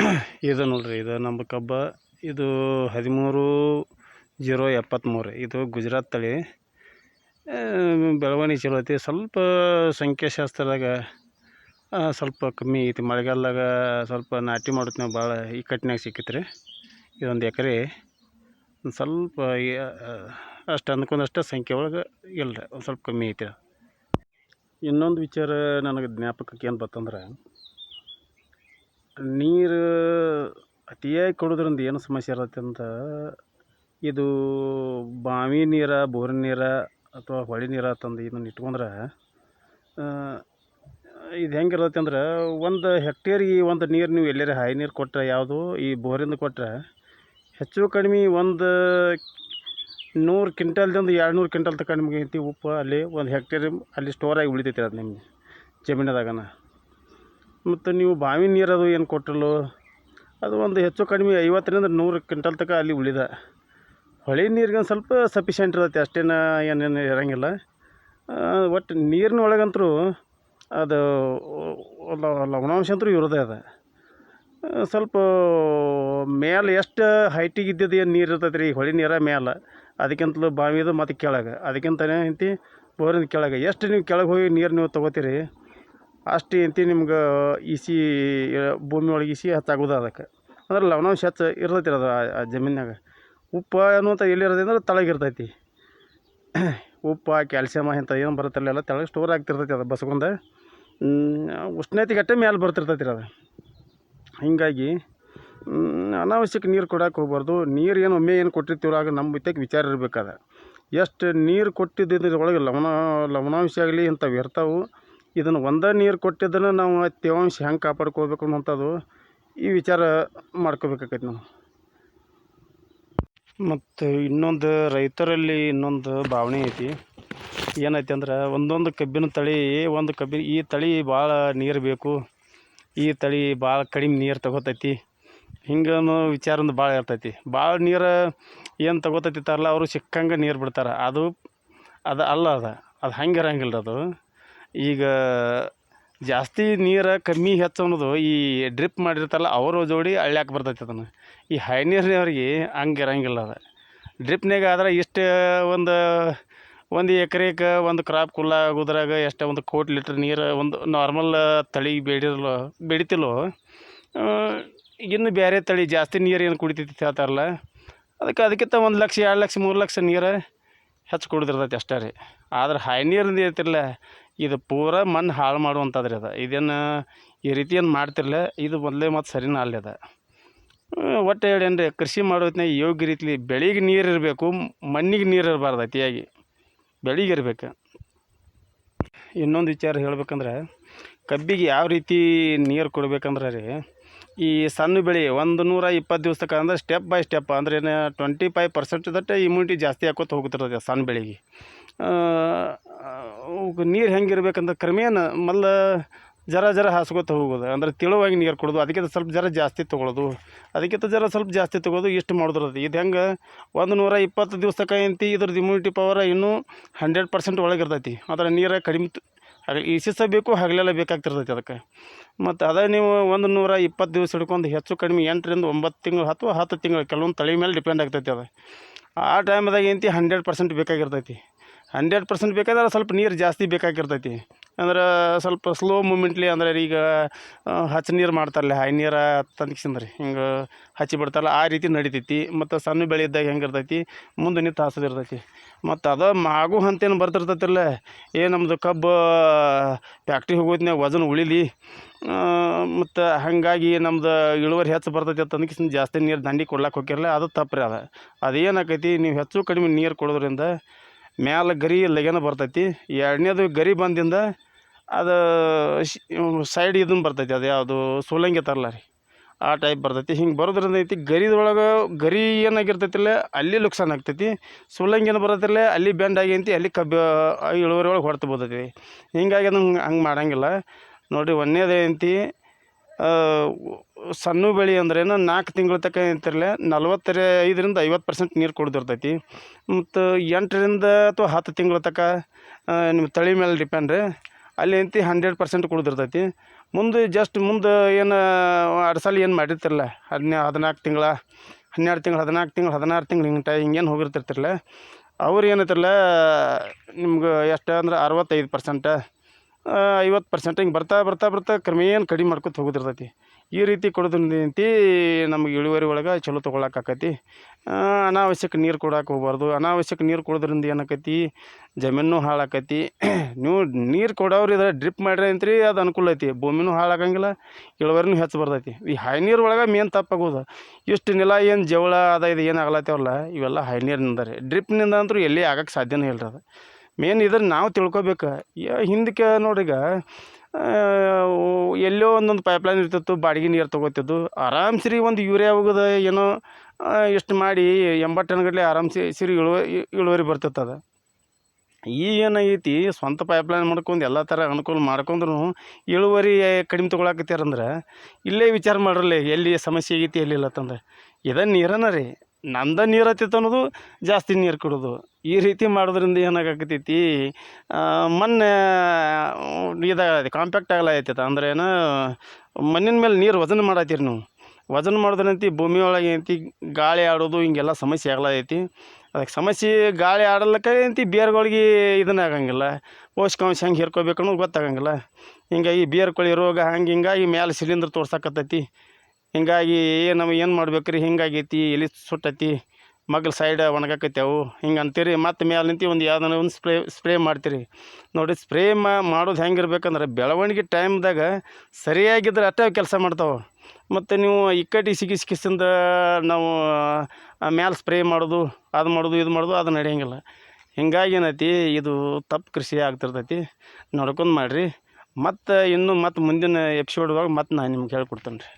ಇದು ನೋಡ್ರಿ ಇದು ನಮ್ಮ ಕಬ್ಬ. ಇದು ಹದಿಮೂರು ಜೀರೋ ಎಪ್ಪತ್ತ್ಮೂರು ಇದು ಗುಜರಾತ್ ತಳಿ. ಬೆಳವಣಿಗೆ ಚಲೋ ಐತಿ. ಸ್ವಲ್ಪ ಸಂಖ್ಯಾಶಾಸ್ತ್ರದಾಗ ಸ್ವಲ್ಪ ಕಮ್ಮಿ ಐತಿ. ಮಳೆಗಾಲದಾಗ ಸ್ವಲ್ಪ ನಾಟಿ ಮಾಡುತ್ತೆ ನಾವು ಭಾಳ ಇಕ್ಕಟ್ಟಿನಾಗ ಸಿಕ್ಕಿತ್ತು ರೀ ಇದೊಂದು ಎಕರೆ. ಸ್ವಲ್ಪ ಅಷ್ಟು ಅಂದ್ಕೊಂಡಷ್ಟು ಸಂಖ್ಯೆ ಒಳಗೆ ಇಲ್ಲ ಒಂದು ಸ್ವಲ್ಪ ಕಮ್ಮಿ ಐತಿ. ಇನ್ನೊಂದು ವಿಚಾರ ನನಗೆ ಜ್ಞಾಪಕಕ್ಕೆ ಏನು ಬತ್ತಂದ್ರೆ ನೀರು ಅತಿಯಾಗಿ ಕೊಡೋದ್ರಿಂದ ಏನು ಸಮಸ್ಯೆ ಇರುತ್ತೆ ಅಂತ ಇದು ಬಾವಿ ನೀರು, ಬೋರಿನ ನೀರು ಅಥವಾ ಹೊಳೆ ನೀರು ತಂದು ಇದನ್ನು ಇಟ್ಕೊಂಡ್ರೆ ಇದು ಹೆಂಗಿರತ್ತೆ ಅಂದ್ರೆ ಒಂದು ಹೆಕ್ಟೇರಿಗೆ ಒಂದು ನೀರು ನೀವು ಎಲ್ಲಾರ ಹೈ ನೀರು ಕೊಟ್ಟರೆ ಯಾವುದು ಈ ಬೋರಿಂದ ಕೊಟ್ಟರೆ ಹೆಚ್ಚು ಕಡಿಮೆ ಒಂದು ನೂರು ಕ್ವಿಂಟಲ್ದಿಂದ ಎರಡು ನೂರು ಕ್ವಿಂಟಲ್ ತನಕ ನಿಮಗೆ ಐತಿ ಉಪ್ಪು ಅಲ್ಲಿ ಒಂದು ಹೆಕ್ಟೇರ್ ಅಲ್ಲಿ ಸ್ಟೋರಾಗಿ ಉಳಿತೈತಿ ಅದು ನಿಮಗೆ ಜಮೀನದಾಗನ. ಮತ್ತು ನೀವು ಬಾವಿ ನೀರು ಅದು ಏನು ಕೊಟ್ಟರು ಅದು ಒಂದು ಹೆಚ್ಚು ಕಡಿಮೆ ಐವತ್ತರಿಂದ ನೂರು ಕ್ವಿಂಟಲ್ ತನಕ ಅಲ್ಲಿ ಉಳಿದ. ಹೊಳೆ ನೀರಿಗೆ ಒಂದು ಸ್ವಲ್ಪ ಸಫಿಷಿಯೆಂಟ್ ಇರುತ್ತೆ, ಅಷ್ಟೇನು ಏನೇನು ಇರೋಂಗಿಲ್ಲ. ಒಟ್ಟು ನೀರಿನ ಒಳಗಂತೂ ಅದು ಲವಣಾಂಶ ಅಂತೂ ಇರೋದೇ ಅದ. ಸ್ವಲ್ಪ ಮೇಲೆ ಎಷ್ಟು ಹೈಟಿಗೆ ಇದ್ದಿದ್ದು ಏನು ನೀರು ಇರ್ತೈತೆ ರೀ ಹೊಳೆ ನೀರ ಮೇಲೆ ಅದಕ್ಕಿಂತಲೂ ಬಾವಿದು ಮತ್ತು ಕೆಳಗೆ. ಅದಕ್ಕಿಂತ ಐತಿ ಬೋರಿನ ಕೆಳಗೆ. ಎಷ್ಟು ನೀವು ಕೆಳಗೆ ಹೋಗಿ ನೀರು ನೀವು ತೊಗೋತೀರಿ ಅಷ್ಟು ಇಂತಿ ನಿಮ್ಗೆ ಇಸಿ ಭೂಮಿ ಒಳಗೆ ಇಸಿ ಹತ್ತಾಗೋದು ಅದಕ್ಕೆ. ಅಂದ್ರೆ ಲವಣಾಂಶ ಹೆಚ್ಚು ಇರ್ತೈತಿ ಅದು ಆ- ಜಮೀನಾಗ ಉಪ್ಪು ಅನ್ನುವಂಥ ಎಲ್ಲಿರೋದು ಅಂದ್ರೆ ತಳಗೆ ಇರ್ತೈತಿ. ಉಪ್ಪು ಕ್ಯಾಲ್ಸಿಯಮ್ ಇಂಥ ಏನು ಬರುತ್ತಲ್ಲ, ಎಲ್ಲ ತೆಳಗೆ ಸ್ಟೋರ್ ಆಗ್ತಿರ್ತೈತಿ ಅದು ಬಸ್ಕೊಂಡ ಉಷ್ಣತೆಗಟ್ಟೆ ಮೇಲೆ ಬರ್ತಿರ್ತೈತಿ ಅದು. ಹೀಗಾಗಿ ಅನಾವಶ್ಯಕ ನೀರು ಕೊಡಕ್ಕೆ ಹೋಗ್ಬಾರ್ದು. ನೀರು ಏನು ಒಮ್ಮೆ ಏನು ಕೊಟ್ಟಿರ್ತೀವಿ ಆಗ ನಮ್ಮ ವಿಚಾರ ಇರಬೇಕಾದ ಎಷ್ಟು ನೀರು ಕೊಟ್ಟಿದ್ದ ಇದ್ರೊಳಗೆ ಲವಣ, ಲವಣಾಂಶ ಆಗಲಿ ಇಂಥವು ಇರ್ತಾವೆ. ಇದನ್ನು ಒಂದೇ ನೀರು ಕೊಟ್ಟಿದ್ದನ್ನು ನಾವು ತೇವಾಂಶ ಹೆಂಗೆ ಕಾಪಾಡ್ಕೋಬೇಕು ಅನ್ನುವಂಥದ್ದು ಈ ವಿಚಾರ ಮಾಡ್ಕೋಬೇಕಾಕೈತಿ ನಾವು. ಮತ್ತು ಇನ್ನೊಂದು ರೈತರಲ್ಲಿ ಇನ್ನೊಂದು ಭಾವನೆ ಐತಿ. ಏನೈತಿ ಅಂದ್ರೆ ಒಂದೊಂದು ಕಬ್ಬಿನ ತಳಿ, ಒಂದು ಕಬ್ಬಿನ, ಈ ತಳಿ ಭಾಳ ನೀರು ಬೇಕು, ಈ ತಳಿ ಭಾಳ ಕಡಿಮೆ ನೀರು ತಗೋತೈತಿ. ಹಿಂಗೆ ವಿಚಾರಂದು ಭಾಳ ಇರ್ತೈತಿ. ಭಾಳ ನೀರು ಏನು ತಗೋತೈತಿ ತರಲ್ಲ ಅವರು ಸಿಕ್ಕಂಗೆ ನೀರು ಬಿಡ್ತಾರೆ. ಅದು ಅದು ಅಲ್ಲ ಅದು. ಅದು ಹಂಗೆ ಇರಂಗಿಲ್ಲ ಅದು. ಈಗ ಜಾಸ್ತಿ ನೀರು ಕಮ್ಮಿ ಹೆಚ್ಚು ಅನ್ನೋದು ಈ ಡ್ರಿಪ್ ಮಾಡಿರ್ತಾರಲ್ಲ ಅವರು ಜೋಡಿ ಅಳ್ಯಾಕೆ ಬರ್ತೈತೆ ಅದನ್ನು. ಈ ಹೈ ನೀರಿನವ್ರಿಗೆ ಹಂಗೆ ಇರಂಗಿಲ್ಲ ಅದು. ಡ್ರಿಪ್ನಾಗ ಆದ್ರೆ ಇಷ್ಟು ಒಂದು ಒಂದು ಎಕ್ರೆಗೆ ಒಂದು ಕ್ರಾಪ್ ಕುಲ್ಲ ಆಗೋದ್ರಾಗ ಎಷ್ಟು ಒಂದು ಕೋಟಿ ಲೀಟ್ರ್ ನೀರು ಒಂದು ನಾರ್ಮಲ್ ತಳಿ ಬೆಳಿರಲ್ಲ ಬೆಳಿತಿಲ್ಲೋ ಇನ್ನು ಬೇರೆ ತಳಿ ಜಾಸ್ತಿ ನೀರು ಏನು ಕುಡಿತೈತಿ ಹೇಳ್ತಾರಲ್ಲ, ಅದಕ್ಕೆ ಅದಕ್ಕಿಂತ ಒಂದು ಲಕ್ಷ, ಎರಡು ಲಕ್ಷ, ಮೂರು ಲಕ್ಷ ನೀರು ಹೆಚ್ಚು ಕುಡಿದಿರ್ತೈತಿ ಅಷ್ಟೇ ರೀ. ಆದ್ರೆ ಹೈ ನೀರಿಂದ ಐತಿರಲ್ಲ ಇದು ಪೂರ ಮಣ್ಣು ಹಾಳು ಮಾಡುವಂಥದ್ದು ರೀ ಅದು. ಇದೇನು, ಈ ರೀತಿ ಏನು ಮಾಡ್ತಿರಲ್ಲ ಇದು ಮೊದಲೇ ಮತ್ತು ಸರಿನ ಅಲ್ಲದ ಒಟ್ಟು ಹೇಳಿ ರೀ ಕೃಷಿ ಮಾಡೋತ್ನಾಗ ಯೋಗ್ಯ ರೀತಿಲಿ ಬೆಳೆಗೆ ನೀರು ಇರಬೇಕು, ಮಣ್ಣಿಗೆ ನೀರು ಇರಬಾರ್ದು ಅತಿಯಾಗಿ. ಬೆಳೆಗೆ ಇರಬೇಕು. ಇನ್ನೊಂದು ವಿಚಾರ ಹೇಳ್ಬೇಕಂದ್ರೆ, ಕಬ್ಬಿಗೆ ಯಾವ ರೀತಿ ನೀರು ಕೊಡ್ಬೇಕಂದ್ರೆ ರೀ, ಈ ಸಣ್ಣ ಬೆಳೆ ಒಂದು ನೂರ ಇಪ್ಪತ್ತು ದಿವಸಕ್ಕೆ ಅಂದರೆ ಸ್ಟೆಪ್ ಬೈ ಸ್ಟೆಪ್ ಅಂದ್ರೆ ಏನು ಟ್ವೆಂಟಿ ಫೈವ್ ಪರ್ಸೆಂಟ್ ದಟ್ಟ ಇಮ್ಯುನಿಟಿ ಜಾಸ್ತಿ ಆಕೋತ ಹೋಗ್ತಿರ್ತದೆ ಸಣ್ಣ ಬೆಳೆಗೆ. ನೀರು ಹೆಂಗಿರ್ಬೇಕಂತ ಕ್ರಮೇಣ ಮಲ್ಲ ಜರ ಜರ ಹಾಸ್ಕೊತ ಹೋಗೋದು. ಅಂದ್ರೆ ತಿಳುವಾಗಿ ನೀರು ಕೊಡೋದು, ಅದಕ್ಕಿಂತ ಸ್ವಲ್ಪ ಜರ ಜಾಸ್ತಿ ತೊಗೊಳೋದು. ಅದಕ್ಕಿಂತ ಜರ ಸ್ವಲ್ಪ ಜಾಸ್ತಿ ತೊಗೊಳೋದು ಇಷ್ಟು ಮಾಡಿದ್ರದು. ಇದು ಹೆಂಗೆ? ಒಂದು ನೂರ ಇಪ್ಪತ್ತು ದಿವಸ ತನಕ ಏನಂತಿ ಇದ್ರದ್ದು ಇಮ್ಯುನಿಟಿ ಪವರ್ ಇನ್ನೂ ಹಂಡ್ರೆಡ್ ಪರ್ಸೆಂಟ್ ಒಳಗೆ ಇರ್ತೈತಿ. ಅದರ ನೀರು ಕಡಿಮೆ ಈಸಿಸ ಬೇಕು ಹಗಲೆಲ್ಲ ಬೇಕಾಗ್ತಿರ್ತೈತಿ ಅದಕ್ಕೆ. ಮತ್ತು ಅದೇ ನೀವು ಒಂದು ನೂರ ಇಪ್ಪತ್ತು ದಿವಸ ಹಿಡ್ಕೊಂಡು ಹೆಚ್ಚು ಕಡಿಮೆ ಎಂಟರಿಂದ ಒಂಬತ್ತು ತಿಂಗಳು ಅಥವಾ ಹತ್ತು ತಿಂಗಳು, ಕೆಲವೊಂದು ತಳಿ ಮೇಲೆ ಡಿಪೆಂಡ್ ಆಗ್ತೈತಿ ಅದು. ಆ ಟೈಮ್ದಾಗ ಏನಂತಿ ಹಂಡ್ರೆಡ್ ಪರ್ಸೆಂಟ್ ಬೇಕಾಗಿರ್ತೈತಿ. ಹಂಡ್ರೆಡ್ ಪರ್ಸೆಂಟ್ ಬೇಕಾದ್ರೆ ಸ್ವಲ್ಪ ನೀರು ಜಾಸ್ತಿ ಬೇಕಾಗಿರ್ತೈತಿ. ಅಂದ್ರೆ ಸ್ವಲ್ಪ ಸ್ಲೋ ಮೂಮೆಂಟ್ಲಿ ಅಂದ್ರೆ ಈಗ ಹಚ್ಚಿ ನೀರು ಮಾಡ್ತಾರಲ್ಲ, ಹೈ ನೀರು ತಂದ್ಕಿಸಿಂದ್ರಿ, ಹಿಂಗೆ ಹಚ್ಚಿ ಬಿಡ್ತಾರಲ್ಲ, ಆ ರೀತಿ ನಡಿತೈತಿ. ಮತ್ತು ಸಣ್ಣ ಬೆಳೆ ಇದ್ದಾಗ ಹೆಂಗೆ ಇರ್ತೈತಿ, ಮುಂದೆ ನಿಂತು ಹಾಸೋದು ಇರ್ತೈತಿ. ಮತ್ತು ಅದು ಮಾಗು ಹಂತೇನು ಬರ್ತಿರ್ತೈತಿಲ್ಲ, ಏ ನಮ್ಮದು ಕಬ್ಬು ಫ್ಯಾಕ್ಟ್ರಿ ಹೋಗೋದ್ನಾಗ ವಜನ್ ಉಳಿಲಿ ಮತ್ತು ಹಾಗಾಗಿ ನಮ್ದು ಇಳುವರಿ ಹೆಚ್ಚು ಬರ್ತೈತಿ ಅಂತ ಅಂದ್ಕಿಸಿಂದ ಜಾಸ್ತಿ ನೀರು ದಂಡಿ ಕೊಡ್ಲಾಕೆ ಹೋಗಿರಲ್ಲ ಅದು ತಪ್ಪು ರೀ ಅದು. ಅದೇನಾಕೈತಿ, ನೀವು ಹೆಚ್ಚು ಕಡಿಮೆ ನೀರು ಕೊಡೋದ್ರಿಂದ ಮ್ಯಾಲೆ ಗರಿ ಲಗೇನ ಬರ್ತೈತಿ. ಎರಡನೇದು ಗರಿ ಬಂದಿಂದ ಅದು ಸೈಡ್ ಇದನ್ನು ಬರ್ತೈತಿ, ಅದು ಯಾವುದು ಸೋಲಂಗಿ ತರಲ್ಲ ರೀ. ಆ ಟೈಪ್ ಬರ್ತೈತಿ. ಹಿಂಗೆ ಬರೋದ್ರಿಂದ ಐತಿ, ಗರಿದೊಳಗೆ ಗರಿ ಏನಾಗಿರ್ತೈತಿಲ್ಲ, ಅಲ್ಲಿ ಲುಕ್ಸಾನ್ ಆಗ್ತೈತಿ. ಸುಳ್ಳಂಗಿ ಏನು ಬರತ್ತಿಲ್ಲ, ಅಲ್ಲಿ ಬೆಂಡ್ ಅಂತ ಅಲ್ಲಿ ಕಬ್ಬು, ಇಳುವರಿ ಒಳಗೆ ಹೊಡ್ತು ಹಿಂಗಾಗಿ ಅದನ್ನು ಹಂಗೆ ಮಾಡೋಂಗಿಲ್ಲ. ನೋಡಿರಿ, ಒಂದನೇದೇ ಏನಂತಿ ಸಣ್ಣ ಬೆಳೆ ಅಂದ್ರೇನು ನಾಲ್ಕು ತಿಂಗಳ ತನಕ ಏನಂತಿರಲ್ಲ ನಲ್ವತ್ತರ ಐದರಿಂದ ಐವತ್ತು ಪರ್ಸೆಂಟ್ ನೀರು ಕುಡ್ದಿರ್ತೈತಿ. ಮತ್ತು ಎಂಟರಿಂದ ಅಥವಾ ಹತ್ತು ತಿಂಗಳ ತನಕ ನಿಮ್ಮ ತಳಿ ಮೇಲೆ ಡಿಪೆಂಡ್ ಅಲ್ಲಿ ಅಂತಿ ಹಂಡ್ರೆಡ್ ಪರ್ಸೆಂಟ್ ಕುಡ್ದಿರ್ತೈತಿ. ಮುಂದೆ ಜಸ್ಟ್ ಮುಂದೆ ಏನು ಎರಡು ಏನು ಮಾಡಿರ್ತಿರಲ್ಲ ಹದಿನ, ಹದಿನಾಲ್ಕು ತಿಂಗಳ, ಹನ್ನೆರಡು ತಿಂಗಳು, ಹದಿನಾಲ್ಕು ತಿಂಗಳು, ಹದಿನಾರು ತಿಂಗಳು ಹಿಂಗೆ ಟೈ ಹಿಂಗೇನು ಹೋಗಿರ್ತಿರ್ತಿರಲ್ಲ ಅವ್ರು ಏನೈತಿರಲ್ಲ ನಿಮ್ಗೆ ಎಷ್ಟು ಅಂದ್ರೆ ಅರವತ್ತೈದು ಪರ್ಸೆಂಟ ಐವತ್ತು ಪರ್ಸೆಂಟ್ ಹಿಂಗೆ ಬರ್ತಾ ಬರ್ತಾ ಬರ್ತಾ ಕ್ರಮೇಣ ಕಡಿಮೆ ಮಾಡ್ಕೊತ ಹೋಗೋದಿರ್ತೈತಿ. ಈ ರೀತಿ ಕೊಡೋದ್ರಿಂದ ನಮ್ಗೆ ಇಳುವರಿ ಒಳಗೆ ಚಲೋ ತೊಗೊಳಕ್ಕಾಕತಿ ಅನಾವಶ್ಯಕ ನೀರು ಕೊಡಕ್ಕೆ ಹೋಗ್ಬಾರ್ದು. ಅನಾವಶ್ಯಕ ನೀರು ಕೊಡೋದ್ರಿಂದ ಏನಾಕತಿ? ಜಮೀನು ಹಾಳಾಕತಿ. ನೀವು ನೀರು ಕೊಡೋರು ಇದ್ರೆ ಡ್ರಿಪ್ ಮಾಡ್ರಿ ಅಂತ್ರಿ, ಅದು ಅನುಕೂಲ ಐತಿ. ಭೂಮಿನೂ ಹಾಳಾಗಂಗಿಲ್ಲ, ಇಳುವರಿನೂ ಹೆಚ್ಚು ಬರ್ತೈತಿ. ಈ ಹೈ ನೀರು ಒಳಗೆ ಮೇನ್ ತಪ್ಪಾಗೋದು ಇಷ್ಟು ನೆಲ ಏನು ಜವಳ ಅದ ಇದು ಏನು ಆಗ್ಲತ್ತವಲ್ಲ, ಇವೆಲ್ಲ ಹೈ ನೀರಿನಿಂದ ರೀ. ಡ್ರಿಪ್ನಿಂದ ಅಂತೂ ಎಲ್ಲಿ ಆಗಕ್ಕೆ ಸಾಧ್ಯನೇ ಇಲ್ಲ ಅದು. ಮೇನ್ ಇದನ್ನು ನಾವು ತಿಳ್ಕೊಬೇಕು. ಹಿಂದಕ್ಕೆ ನೋಡ್ರೀಗ ಎಲ್ಲೋ ಒಂದೊಂದು ಪೈಪ್ಲೈನ್ ಇರ್ತಿತ್ತು, ಬಾಡಿಗೆ ನೀರು ತೊಗೋತಿದ್ದು. ಆರಾಮ್ಸ್ರಿ ಒಂದು ಯೂರಿಯಾ ಹೋಗೋದು ಏನೋ ಇಷ್ಟು ಮಾಡಿ ಎಂಬತ್ತು ಟನ್ಗಟ್ಟಲೆ ಆರಾಮ್ಸಿ ಸಿರಿ ಇಳುವ ಇಳುವರಿ ಬರ್ತಿತ್ತದ ಈಗ ಏನಾಗೈತಿ ಸ್ವಂತ ಪೈಪ್ಲೈನ್ ಮಾಡ್ಕೊಂಡು ಎಲ್ಲ ಥರ ಅನುಕೂಲ ಮಾಡ್ಕೊಂಡ್ರು ಇಳುವರಿ ಕಡಿಮೆ ತೊಗೊಳಕತ್ತೀರಂದ್ರೆ ಇಲ್ಲೇ ವಿಚಾರ ಮಾಡ್ರಲ್ಲ, ಎಲ್ಲಿ ಸಮಸ್ಯೆ ಆಗೈತಿ ಎಲ್ಲಿಲ್ಲ ಅಂತಂದ್ರೆ. ಇದೇ ನೀರನ ರೀ ನಂದ ನೀರು ಹತ್ತಿತ್ತು ಅನ್ನೋದು ಜಾಸ್ತಿ ನೀರು ಕೊಡೋದು. ಈ ರೀತಿ ಮಾಡೋದ್ರಿಂದ ಏನಾಗಕತ್ತೈತಿ ಮಣ್ಣು ಇದಾಗತ್ತೆ ಕಾಂಪ್ಯಾಕ್ಟ್ ಆಗಲಾಗತ್ತೈತೆ ಅಂದ್ರೆ ಏನು, ಮಣ್ಣಿನ ಮೇಲೆ ನೀರು ವಜನ ಮಾಡತ್ತೀರಿ ನೀವು. ವಜನ ಮಾಡೋದ್ರಂತಿ ಭೂಮಿ ಒಳಗೆ ಏನೈತಿ, ಗಾಳಿ ಆಡೋದು, ಹಿಂಗೆಲ್ಲ ಸಮಸ್ಯೆ ಆಗ್ಲಾಗೈತಿ ಅದಕ್ಕೆ ಸಮಸ್ಯೆ ಗಾಳಿ ಆಡಲಕ್ಕ ಏನೈತಿ ಬೇರ್ಗಳಿಗೆ ಇದನ್ನ ಆಗಂಗಿಲ್ಲ. ಪೋಷಕಾಂಶ ಹೆಂಗೆ ಹೀರ್ಕೋಬೇಕು ಅನ್ನೋದು ಗೊತ್ತಾಗಂಗಿಲ್ಲ. ಹಿಂಗಾಗಿ ಬೇರ್ಕೊಳಿ ರೋಗ ಹಂಗೆ ಹಿಂಗಾಗಿ ಮ್ಯಾಲೆ ಸಿಲಿಂಡ್ರ್ ತೋರ್ಸಕತ್ತೈತಿ. ಹಿಂಗಾಗಿ ನಾವು ಏನು ಮಾಡ್ಬೇಕು ರೀ ಹಿಂಗಾಗೈತಿ, ಎಲೆ ಸುಟ್ಟೈತಿ, ಮಗಲ್ ಸೈಡ್ ಒಣಗಾಕತ್ಯಾವು ಹಿಂಗೆ ಅಂತೀರಿ ಮತ್ತು ಮ್ಯಾಲೆ ನಿಂತು ಒಂದು ಯಾವ್ದಾನ ಒಂದು ಸ್ಪ್ರೇ ಸ್ಪ್ರೇ ಮಾಡ್ತೀರಿ. ನೋಡಿ, ಸ್ಪ್ರೇ ಮಾಡೋದು ಹೆಂಗಿರ್ಬೇಕಂದ್ರೆ ಬೆಳವಣಿಗೆ ಟೈಮ್ದಾಗ ಸರಿಯಾಗಿದ್ರೆ ಅಷ್ಟೇ ಕೆಲಸ ಮಾಡ್ತಾವೆ. ಮತ್ತು ನೀವು ಇಕ್ಕಟ್ಟಿ ಸಿಗಿ ಸಿಗಿಸಿಂದ ನಾವು ಮ್ಯಾಲೆ ಸ್ಪ್ರೇ ಮಾಡೋದು, ಅದು ಮಾಡೋದು, ಇದು ಮಾಡೋದು, ಅದು ನಡೆಯಂಗಿಲ್ಲ. ಹಿಂಗಾಗಿ ಏನೈತಿ, ಇದು ತಪ್ಪು ಕೃಷಿ ಆಗ್ತಿರ್ತೈತಿ. ನೋಡ್ಕೊಂಡು ಮಾಡಿರಿ. ಮತ್ತು ಇನ್ನು ಮತ್ತು ಮುಂದಿನ ಎಪಿಸೋಡ್ ಮತ್ತು ಮತ್ತೆ ನಾನು ನಿಮ್ಗೆ ಹೇಳ್ಕೊಡ್ತೇನೆ ರೀ